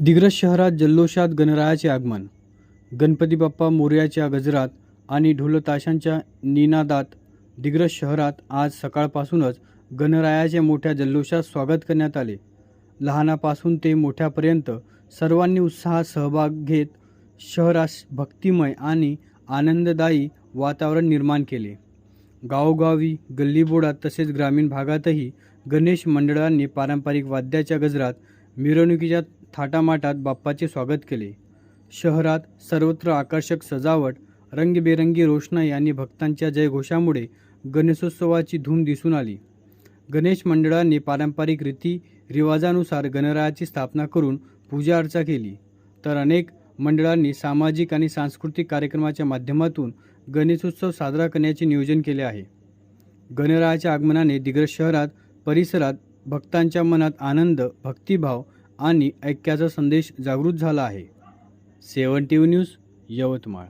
दिग्रस शहरात जल्लोषात गणरायाचे आगमन. गणपती बाप्पा मोर्याच्या गजरात आणि ढोलताशांच्या निनादात दिग्रस शहरात आज सकाळपासूनच गणरायाचे मोठ्या जल्लोषात स्वागत करण्यात आले. लहानापासून ते मोठ्यापर्यंत सर्वांनी उत्साहात सहभाग घेत शहरास भक्तिमय आणि आनंददायी वातावरण निर्माण केले. गावोगावी गल्लीबोडात तसेच ग्रामीण भागातही गणेश मंडळांनी पारंपरिक वाद्याच्या गजरात मिरवणुकीच्या थाटामाटात बाप्पाचे स्वागत केले. शहरात सर्वत्र आकर्षक सजावट रंगीबेरंगी रोषणाई आणि भक्तांच्या जयघोषामुळे गणेशोत्सवाची धूम दिसून आली. गणेश मंडळांनी पारंपरिक रीती रिवाजानुसार गणरायाची स्थापना करून पूजा अर्चा केली. तर अनेक मंडळांनी सामाजिक आणि सांस्कृतिक कार्यक्रमाच्या माध्यमातून गणेशोत्सव साजरा करण्याचे नियोजन केले आहे. गणरायाच्या आगमनाने दिग्रस शहरात परिसरात भक्तांच्या मनात आनंद भक्तिभाव आणि ऐक्याचा संदेश जागृत झाला आहे. Seven T news Yavatmal.